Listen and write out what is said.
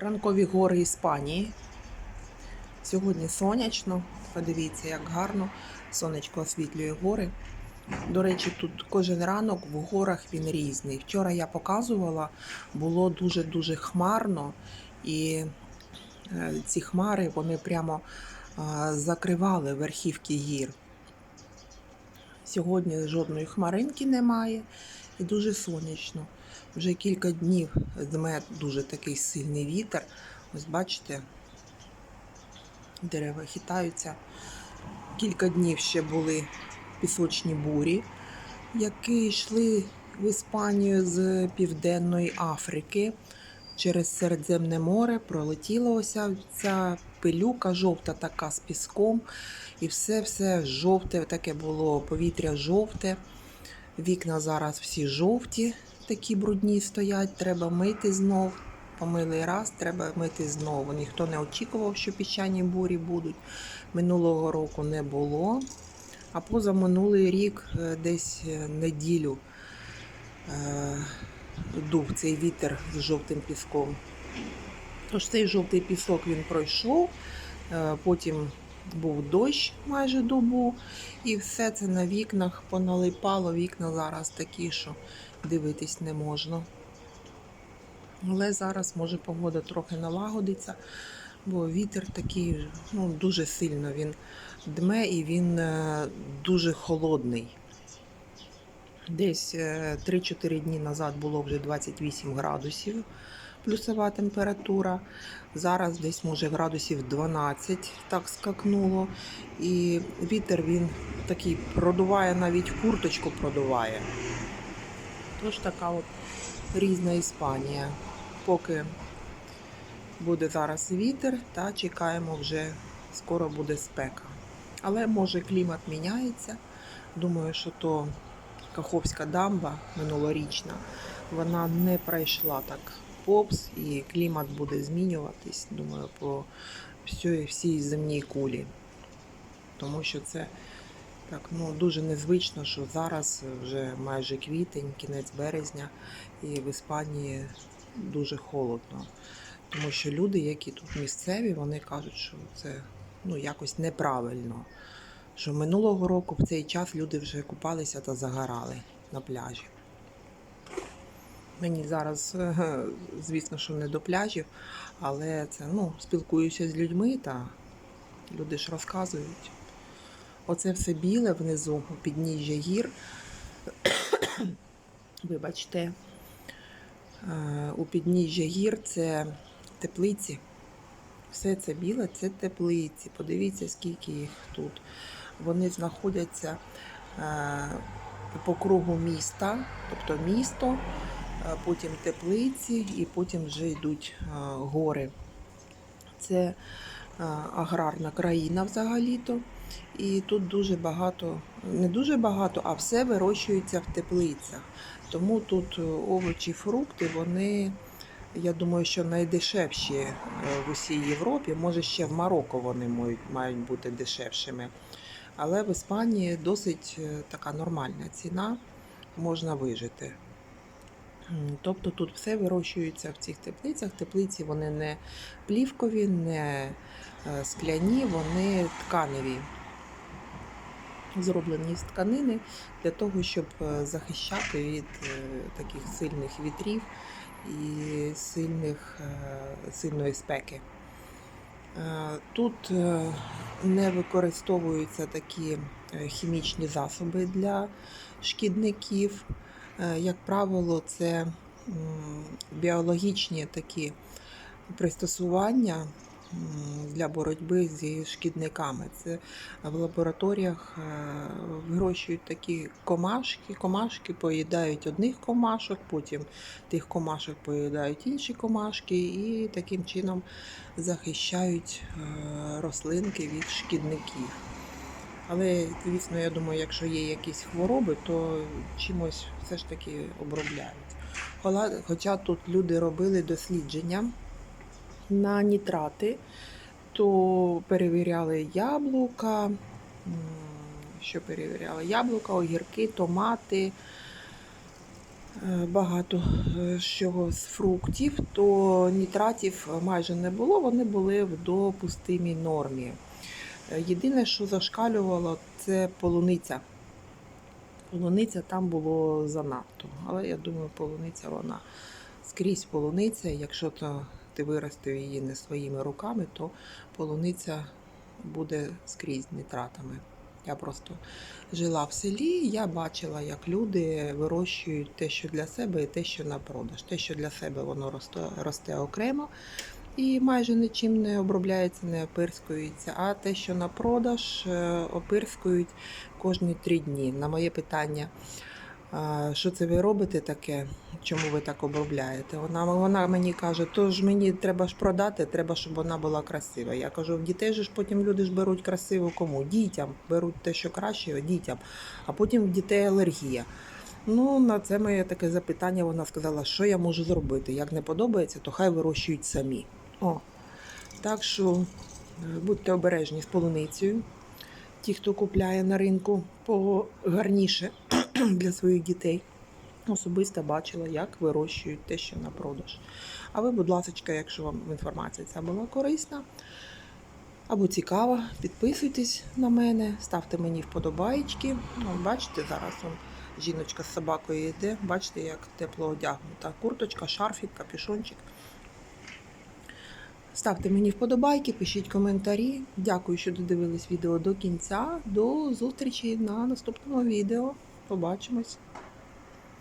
Ранкові гори Іспанії. Сьогодні сонячно. Подивіться, як гарно сонечко освітлює гори. До речі, тут кожен ранок в горах він різний. Вчора я показувала, було дуже-дуже хмарно, і е, ці хмари вони прямо закривали верхівки гір. Сьогодні жодної хмаринки немає і дуже сонячно. Вже кілька днів дме дуже такий сильний вітер. Ось бачите, дерева хитаються. Кілька днів ще були пісочні бурі, які йшли в Іспанію з Південної Африки. Через Середземне море пролетіла ося ця пилюка жовта така з піском. І все-все жовте, таке було повітря жовте. Вікна зараз всі жовті, такі брудні стоять, треба мити знов. Помилий раз, треба мити знову. Ніхто не очікував, що піщані бурі будуть. Минулого року не було. А позаминулий рік, е, десь е, неділю, е, дув цей вітер з жовтим піском. Тож цей жовтий пісок він пройшов, потім був дощ майже добу, і все це на вікнах поналипало. Вікна зараз такі, що дивитись не можна. Але зараз може погода трохи налагодиться, бо вітер такий ну, дуже сильно він дме і він е, дуже холодний. Десь е, 3-4 дні назад було вже 28 градусів плюсова температура. Зараз десь може градусів 12 так скакнуло. І вітер він такий продуває, навіть курточку продуває. Тож така от різна Іспанія. Поки буде зараз вітер, та чекаємо вже скоро буде спека. Але може клімат міняється. Думаю, що то Каховська дамба минулорічна, вона не пройшла так попс і клімат буде змінюватись, думаю, по всій, всій земній кулі. Тому що це так ну, дуже незвично, що зараз вже майже квітень, кінець березня, і в Іспанії дуже холодно. Тому що люди, які тут місцеві, вони кажуть, що це ну, якось неправильно. Що минулого року в цей час люди вже купалися та загорали на пляжі. Мені зараз, звісно, що не до пляжів, але це ну, спілкуюся з людьми та люди ж розказують. Оце все біле внизу, у підніжжя гір. Вибачте, е, у підніжжя гір це теплиці. Все це біле це теплиці. Подивіться, скільки їх тут. Вони знаходяться е, по кругу міста, тобто місто, е, потім теплиці і потім вже йдуть гори. Це аграрна країна взагалі-то. І тут дуже багато, не дуже багато, а все вирощується в теплицях. Тому тут е, овочі, фрукти, вони, я думаю, що найдешевші е, в усій Європі. Може, ще в Марокко вони мають, мають бути дешевшими. Але в Іспанії досить е, така нормальна ціна, можна вижити. Тобто тут все вирощується в цих теплицях. Теплиці вони не плівкові, не е, скляні, вони тканеві. Зроблені з тканини для того, щоб е, захищати від е, таких сильних вітрів і сильних, сильної спеки. Тут не використовуються такі хімічні засоби для шкідників. Е, Як правило, це біологічні такі пристосування для боротьби зі шкідниками. Це в лабораторіях е, вирощують такі комашки. Комашки поїдають одних комашок, потім тих комашок поїдають інші комашки, і таким чином захищають е, рослинки від шкідників. Але, звісно, я думаю, якщо є якісь хвороби, то чимось все ж таки обробляють. Хоча тут люди робили дослідження на нітрати, то перевіряли яблука, що перевіряли? Яблука, огірки, томати, е, багато е, чого з фруктів, то нітратів майже не було, вони були в допустимій нормі. Єдине, що зашкалювало, це полуниця. Полуниця там було занадто. Але я думаю, полуниця вона скрізь полуниця. Якщо то ти виростив її не своїми руками, то полуниця буде скрізь нітратами. Я просто жила в селі, я бачила, як люди вирощують те, що для себе, і те, що на продаж. Те, що для себе воно росте, росте окремо і майже нічим не обробляється, не опирскується. А те, що на продаж, е, опирскують кожні три дні. На моє питання, що це ви робите таке? Чому ви так обробляєте? Вона, вона мені каже, то ж мені треба ж продати, треба, щоб вона була красива. Я кажу, в дітей же ж потім люди ж беруть красиву кому? Дітям беруть те, що краще, дітям, а потім в дітей алергія. Ну, на це моє таке запитання. Вона сказала, що я можу зробити. Як не подобається, то хай вирощують самі. О, так що е, будьте обережні з полуницею. Ті, хто купляє на ринку погарніше для своїх дітей. Особисто бачила, як вирощують те, що на продаж. А ви, будь ласка, якщо вам інформація ця була корисна або цікава, підписуйтесь на мене, ставте мені вподобаєчки. Ну, бачите, зараз он, жіночка з собакою йде. Бачите, як тепло одягнута. Курточка, шарфік, капюшончик. Ставте мені вподобайки, пишіть коментарі. Дякую, що додивились відео до кінця. До зустрічі на наступному відео. Побачимось!